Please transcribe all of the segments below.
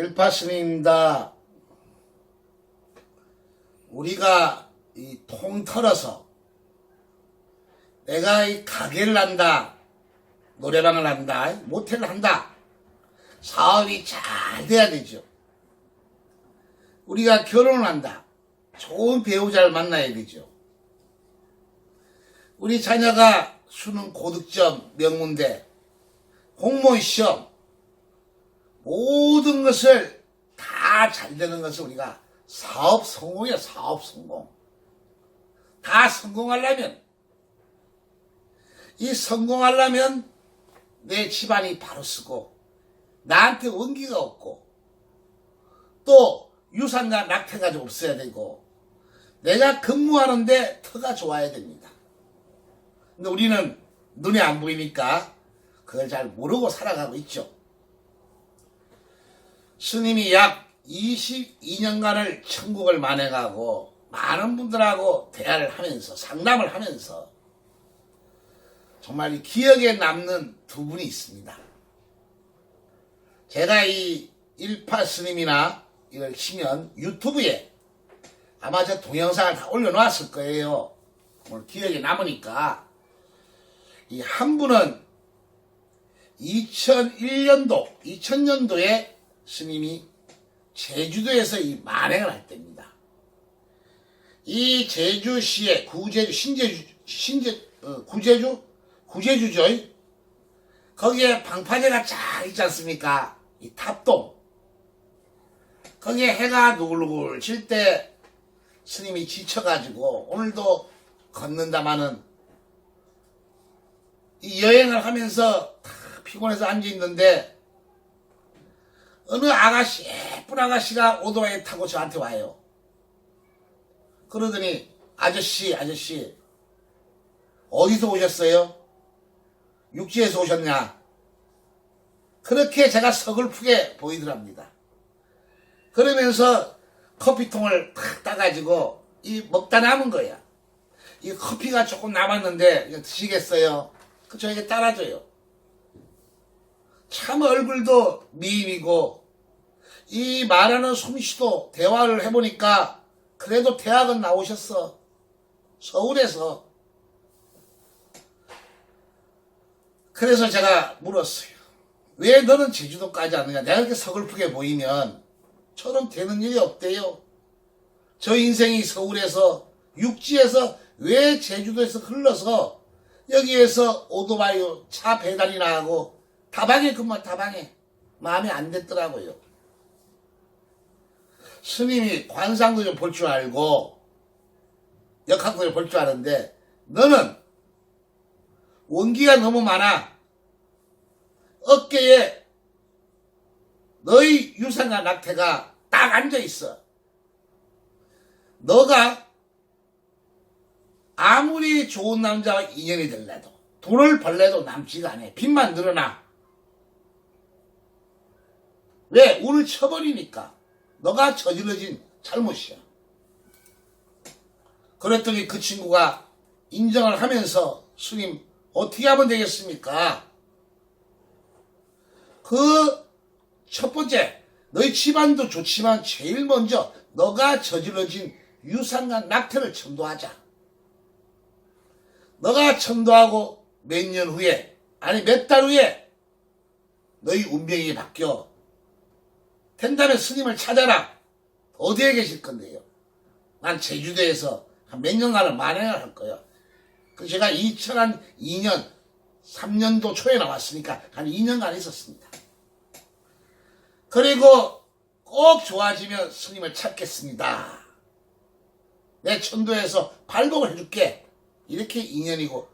일파스님입니다. 우리가 이 통 털어서 내가 이 가게를 한다, 노래방을 한다, 모텔을 한다, 사업이 잘 돼야 되죠. 우리가 결혼을 한다, 좋은 배우자를 만나야 되죠. 우리 자녀가 수능 고득점, 명문대, 공무원 시험, 모든 것을 다 잘 되는 것을 우리가 사업 성공이야, 사업 성공. 다 성공하려면, 이 성공하려면 내 집안이 바로 쓰고, 나한테 원기가 없고, 또 유산과 낙태가 좀 없어야 되고, 내가 근무하는데 터가 좋아야 됩니다. 근데 우리는 눈에 안 보이니까 그걸 잘 모르고 살아가고 있죠. 스님이 약 22년간을 천국을 만회가고 많은 분들하고 대화를 하면서 상담을 하면서 정말 이 기억에 남는 두 분이 있습니다. 제가 이 일파 스님이나 이걸 치면 유튜브에 아마 저 동영상을 다 올려놨을 거예요. 오늘 기억에 남으니까 이 한 분은 2001년도, 2000년도에 스님이 제주도에서 이 만행을 할 때입니다. 이 제주시의 구제주, 신제주, 신제, 어, 구제주? 구제주죠. 거기에 방파제가 쫙 있지 않습니까? 이 탑동. 거기에 해가 누글누글 질 때 스님이 지쳐가지고 오늘도 걷는다마는 이 여행을 하면서 다 피곤해서 앉아있는데 어느 아가씨, 예쁜 아가씨가 오토바이 타고 저한테 와요. 그러더니 아저씨, 아저씨 어디서 오셨어요? 육지에서 오셨냐? 그렇게 제가 서글프게 보이더랍니다. 그러면서 커피통을 탁 따가지고 이 먹다 남은 거야. 이 커피가 조금 남았는데 이거 드시겠어요? 그 저에게 따라줘요. 참 얼굴도 미인이고 이 말하는 솜씨도 대화를 해보니까 그래도 대학은 나오셨어. 서울에서. 그래서 제가 물었어요. 왜 너는 제주도까지 안 가냐? 내가 이렇게 서글프게 보이면 저는 되는 일이 없대요. 저 인생이 서울에서 육지에서 왜 제주도에서 흘러서 여기에서 오토바이 차 배달이나 하고 다방에 근무 다방에 마음에 안 됐더라고요. 스님이 관상도 좀 볼 줄 알고 역학도 좀 볼 줄 아는데 너는 원기가 너무 많아. 어깨에 너의 유산과 낙태가 딱 앉아 있어. 너가 아무리 좋은 남자와 인연이 될래도 돈을 벌래도 남지가 않아. 빚만 늘어나. 왜? 운을 쳐버리니까. 너가 저질러진 잘못이야. 그랬더니 그 친구가 인정을 하면서 스님 어떻게 하면 되겠습니까? 그 첫 번째 너희 집안도 좋지만 제일 먼저 너가 저질러진 유산과 낙태를 천도하자. 너가 천도하고 몇 년 후에 아니 몇 달 후에 너희 운명이 바뀌어 된다면 스님을 찾아라. 어디에 계실 건데요? 난 제주도에서 한 몇 년간을 만행을 할 거야. 그 제가 2002년 3년도 초에 나왔으니까 한 2년간 있었습니다. 그리고 꼭 좋아지면 스님을 찾겠습니다. 내 천도에서 발복을 해줄게. 이렇게 인연이고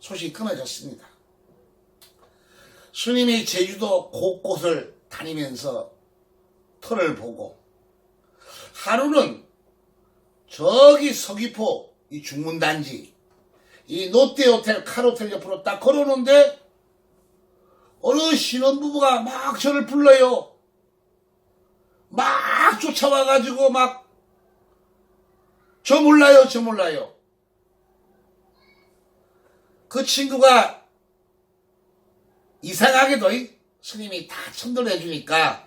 소식이 끊어졌습니다. 스님이 제주도 곳곳을 다니면서 터를 보고 하루는 저기 서귀포 이 중문단지 이 롯데 호텔 카로텔 옆으로 딱 걸어오는데 어느 신혼부부가 막 저를 불러요. 막 쫓아와가지고 막 저 몰라요 저 몰라요. 그 친구가 이상하게도 이 스님이 다 천도를 해주니까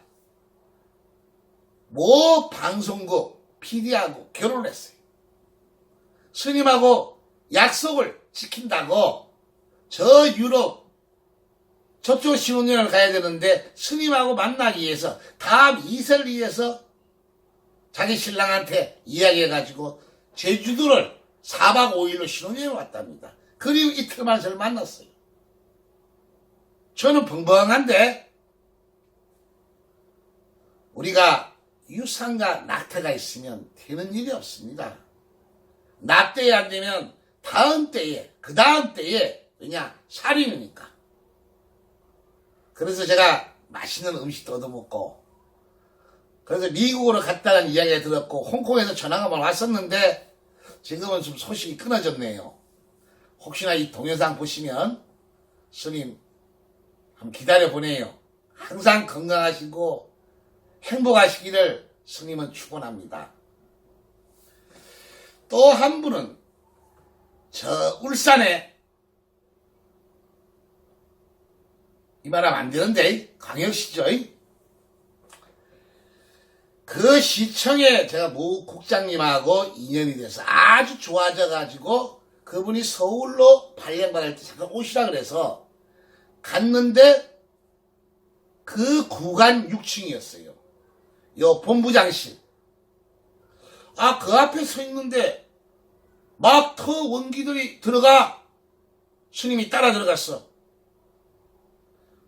모 방송국 PD하고 결혼을 했어요. 스님하고 약속을 지킨다고 저 유럽 저쪽 신혼여행을 가야 되는데 스님하고 만나기 위해서 다음 이슬 위해서 자기 신랑한테 이야기해가지고 제주도를 4박 5일로 신혼여행 왔답니다. 그리고 이틀 만에 저를 만났어요. 저는 벙벙한데 우리가 유산과 낙태가 있으면 되는 일이 없습니다. 낙태에 안 되면 다음 때에 그 다음 때에 그냥 살인이니까. 그래서 제가 맛있는 음식도 얻어먹고 그래서 미국으로 갔다는 이야기가 들었고 홍콩에서 전화가 한번 왔었는데 지금은 좀 소식이 끊어졌네요. 혹시나 이 동영상 보시면 스님 한번 기다려 보내요. 항상 건강하시고 행복하시기를 스님은 축원합니다. 또 한 분은 저 울산에 이 말하면 안 되는데 광역시죠. 그 시청에 제가 모 국장님하고 인연이 돼서 아주 좋아져 가지고 그분이 서울로 발령받을 때 잠깐 오시라 그래서 갔는데 그 구간 6층이었어요. 요 본부장실. 아, 그 앞에 서 있는데 막터 원기들이 들어가. 스님이 따라 들어갔어.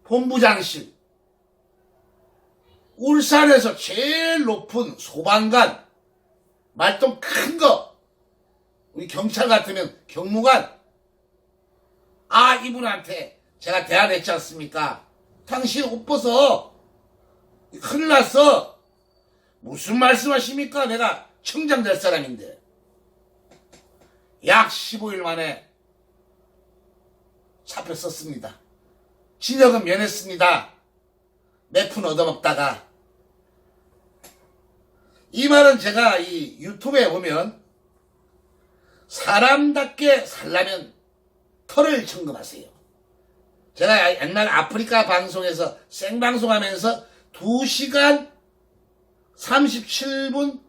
본부장실. 울산에서 제일 높은 소방관. 말똥 큰 거. 우리 경찰 같으면 경무관. 아, 이분한테 제가 대안했지 않습니까? 당신 옷 벗어. 큰일 났어. 무슨 말씀 하십니까? 내가 청장 될 사람인데. 약 15일 만에 사표 썼습니다. 진역은 면했습니다. 몇 푼 얻어먹다가. 이 말은 제가 이 유튜브에 보면 사람답게 살려면 털을 청금하세요. 제가 옛날 아프리카 방송에서 생방송하면서 2시간 37분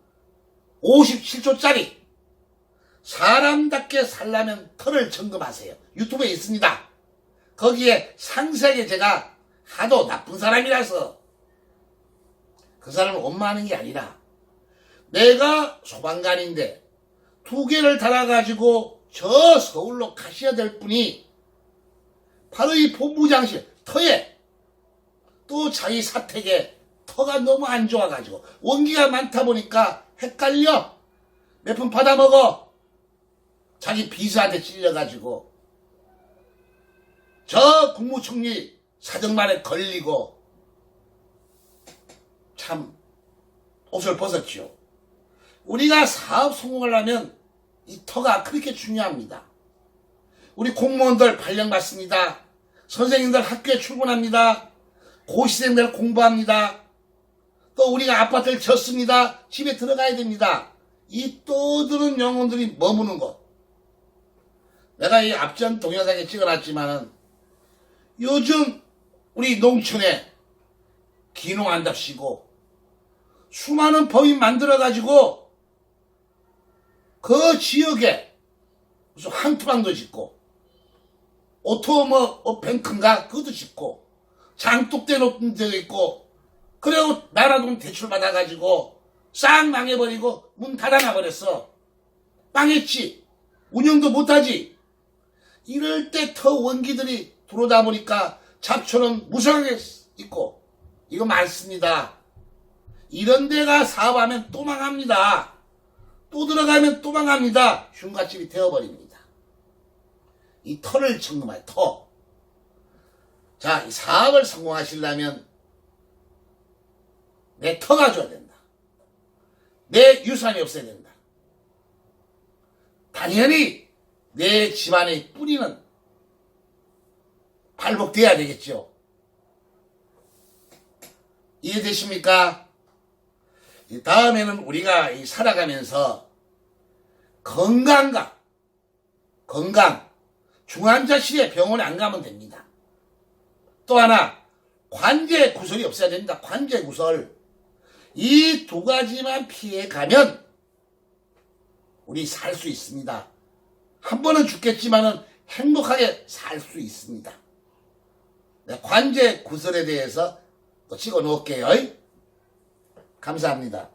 57초짜리 사람답게 살려면 털을 점검하세요. 유튜브에 있습니다. 거기에 상세하게 제가 하도 나쁜 사람이라서 그 사람을 원망하는 게 아니라 내가 소방관인데 두 개를 달아가지고 저 서울로 가셔야 될 분이 바로 이 본부장실 터에 또 자기 사택에 터가 너무 안 좋아가지고 원기가 많다 보니까 헷갈려 몇 푼 받아먹어 자기 비서한테 찔려가지고 저 국무총리 사정만에 걸리고 참 옷을 벗었지요. 우리가 사업 성공하려면 이 터가 그렇게 중요합니다. 우리 공무원들 발령 받습니다. 선생님들 학교에 출근합니다. 고시생들 공부합니다. 또 우리가 아파트를 졌습니다. 집에 들어가야 됩니다. 이 떠드는 영혼들이 머무는 곳. 내가 이 앞전 동영상에 찍어놨지만은 요즘 우리 농촌에 기농한답시고 수많은 법인 만들어가지고 그 지역에 무슨 한투방도 짓고 오토 뭐 어, 뱅크인가 그것도 짓고 장독대 높은 데도 있고 그리고 나라 돈 대출 받아가지고 싹 망해버리고 문 닫아놔버렸어. 망했지. 운영도 못하지. 이럴 때터 원기들이 들어오다 보니까 잡초는 무성하게 있고 이거 많습니다. 이런 데가 사업하면 또 망합니다. 또 들어가면 또 망합니다. 흉가집이 되어버립니다. 이 터를 청금할 터. 자, 이 사업을 성공하시려면 내 터가 줘야 된다. 내 유산이 없어야 된다. 당연히 내 집안의 뿌리는 발복돼야 되겠죠. 이해되십니까? 이 다음에는 우리가 이 살아가면서 건강과 건강, 중환자실에 병원에 안 가면 됩니다. 또 하나 관제 구설이 없어야 된다. 관제 구설. 이 두 가지만 피해 가면 우리 살 수 있습니다. 한 번은 죽겠지만은 행복하게 살 수 있습니다. 네, 관제 구설에 대해서 또 찍어 놓을게요. 감사합니다.